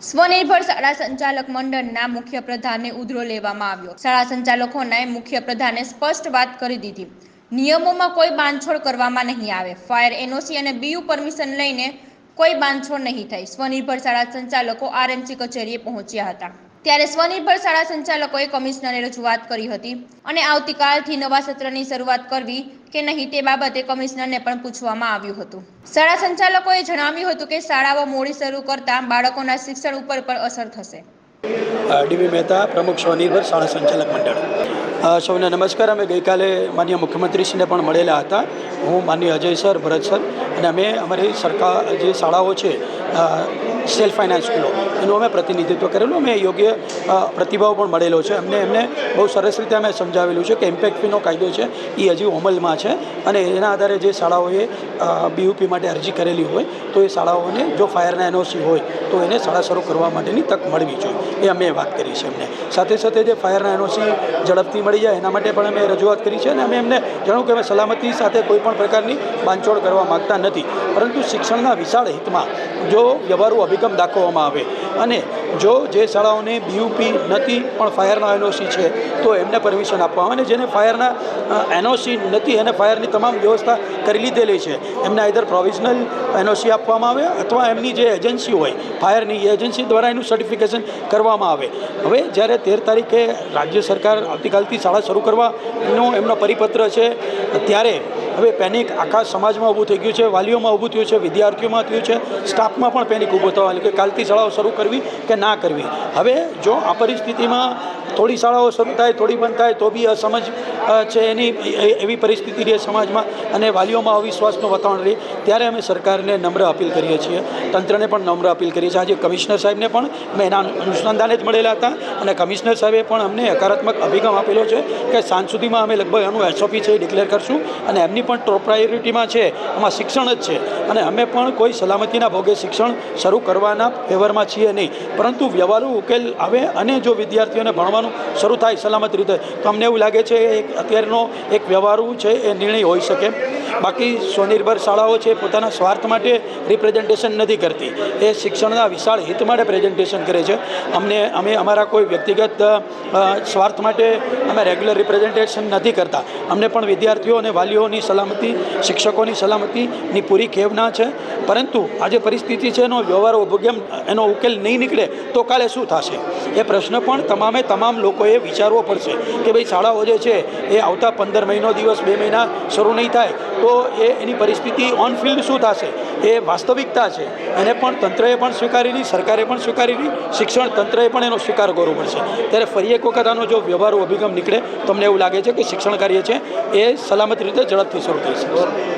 સ્વનિર્ભર શાળા સંચાલક મંડળના મુખ્ય પ્રધાનને ઉધરો લેવામાં આવ્યો. શાળા સંચાલકોને મુખ્ય પ્રધાને સ્પષ્ટ વાત કરી દીધી. નિયમોમાં કોઈ બાંધછોડ કરવામાં નહીં આવે. ફાયર એનઓસી અને બીયુ પરમિશન લઈને કોઈ બાંધછોડ નહીં થાય. સ્વનિર્ભર શાળા સંચાલકો આરએમસી કચેરીએ પહોંચ્યા હતા. ત્યારે સ્વનિર્ભર શાળા સંચાલકોએ કમિશનરને રજૂઆત કરી હતી અને આવતીકાલથી નવા સત્રની શરૂઆત કરવી કે નહીં તે બાબતે કમિશનરને પણ પૂછવામાં આવ્યું હતું. શાળા સંચાલકોએ જણાવ્યું હતું કે શાળાઓ મોડી શરૂ કરતા બાળકોના શિક્ષણ ઉપર પણ અસર થશે. ડીબી મહેતા, પ્રમુખ સ્વનિર્ભર શાળા સંચાલક મંડળ. સૌને નમસ્કાર. અમે ગઈકાલે માન્ય મુખ્યમંત્રીશ્રીને પણ મળેલા હતા. હું માન્ય અજય સર, ભરત સર અને અમે અમારી સરકાર જે શાળાઓ છે સેલ્ફ ફાઇનાન્સ સ્કૂલો એનું અમે પ્રતિનિધિત્વ કરેલું. અમે યોગ્ય પ્રતિભાવ પણ મળેલો છે. અમને એમને બહુ સરસ રીતે અમે સમજાવેલું છે કે ઇમ્પેક્ટ ફીનો કાયદો છે, એ હજી અમલમાં છે અને એના આધારે જે શાળાઓએ બીયુપી માટે અરજી કરેલી હોય, તો એ શાળાઓને જો ફાયરના એનઓસી હોય, તો એને શાળા શરૂ કરવા માટેની તક મળવી જોઈએ. એ અમે વાત કરી છે એમને. સાથે સાથે જે ફાયરના એનઓસી ઝડપથી મળી જાય, એના માટે પણ અમે રજૂઆત કરી છે અને અમે એમને જણાવ્યું કે અમે સલામતી સાથે કોઈ પણ પ્રકારની બાંધછોડ કરવા માગતા નથી. પરંતુ શિક્ષણના વિશાળ હિતમાં જો વ્યવહારુ અભિગમ દાખવવામાં આવે અને જો જે શાળાઓને બીયુપી નથી પણ ફાયરના એનઓસી છે, તો એમને પરમિશન આપવામાં અને જેને ફાયરના એનઓસી નથી એને ફાયરની તમામ વ્યવસ્થા કરી લીધેલી છે, એમને આઈધર પ્રોવિઝનલ એનઓસી આપવામાં આવે અથવા એમની જે એજન્સી હોય, ફાયરની એ એજન્સી દ્વારા એનું સર્ટિફિકેશન કરવામાં આવે. હવે જ્યારે તેર તારીખે રાજ્ય સરકાર આવતીકાલથી શાળા શરૂ કરવાનો એમનો પરિપત્ર છે, ત્યારે હવે પેનિક આખા સમાજમાં ઊભું થઈ ગયું છે, વાલીઓમાં ઊભું થયું છે, વિદ્યાર્થીઓમાં થયું છે, સ્ટાફમાં પણ પેનિક ઊભો થવા કે કાલથી શાળાઓ શરૂ કરવી કે ના કરવી. હવે જો આ પરિસ્થિતિમાં થોડી શાળાઓ શરૂ થાય, થોડી બંધ થાય, તો બી અસમજ છે એની એવી પરિસ્થિતિ રહે સમાજમાં અને વાલીઓમાં અવિશ્વાસનું વાતાવરણ રહે, ત્યારે અમે સરકારને નમ્ર અપીલ કરીએ છીએ. તંત્રને પણ નમ્ર અપીલ કરીએ છીએ. આજે કમિશનર સાહેબને પણ મેં એના અનુસંધાને જ મળેલા હતા અને કમિશનર સાહેબે પણ અમને હકારાત્મક અભિગમ આપેલો છે કે સાંજ સુધીમાં અમે લગભગ એનું એસઓપી છે એ ડિક્લેર કરશું અને એમની પણ ટોપ પ્રાયોરિટીમાં છે. એમાં શિક્ષણ જ છે. અને અમે પણ કોઈ સલામતીના ભોગે શિક્ષણ શરૂ કરવાના ફેવરમાં છીએ નહીં. પરંતુ વ્યવહારુ ઉકેલ આવે અને જો વિદ્યાર્થીઓને ભણવાનું શરૂ થાય સલામત રીતે, તો અમને એવું લાગે છે એક અત્યારનો એક વ્યવહારુ છે, એ નિર્ણય હોઈ શકે. બાકી સ્વનિર્ભર શાળાઓ છે, પોતાના સ્વાર્થ માટે રિપ્રેઝન્ટેશન નથી કરતી. એ શિક્ષણના વિશાળ હિત માટે પ્રેઝન્ટેશન કરે છે. અમને, અમે અમારા કોઈ વ્યક્તિગત સ્વાર્થ માટે અમે રેગ્યુલર રિપ્રેઝન્ટેશન નથી કરતા. અમને પણ વિદ્યાર્થીઓ અને વાલીઓની સલામતી, શિક્ષકોની સલામતીની પૂરી ખેવના છે. પરંતુ આજે પરિસ્થિતિ છે, એનો વ્યવહાર ઉભગેમ એનો ઉકેલ નહીં નીકળે, તો કાલે શું થશે? એ પ્રશ્ન પણ તમામે તમામ લોકોએ વિચારવો પડશે કે ભાઈ શાળાઓ જે છે, એ આવતા પંદર મહિનો દિવસ, બે મહિના શરૂ નહીં થાય. તો એ એની પરિસ્થિતિ ઓન ફિલ્ડ શું થશે? એ વાસ્તવિકતા છે. એને પણ તંત્રએ પણ સ્વીકારેલી, સરકારે પણ સ્વીકારેલી, શિક્ષણ તંત્રએ પણ એનો સ્વીકાર કરવો પડશે. ત્યારે ફરી એક વખત આનો જો વ્યવહારુ અભિગમ નીકળે તમને એવું લાગે છે કે શિક્ષણ કાર્ય છે એ સલામત રીતે ઝડપથી શરૂ થઈ શકશે.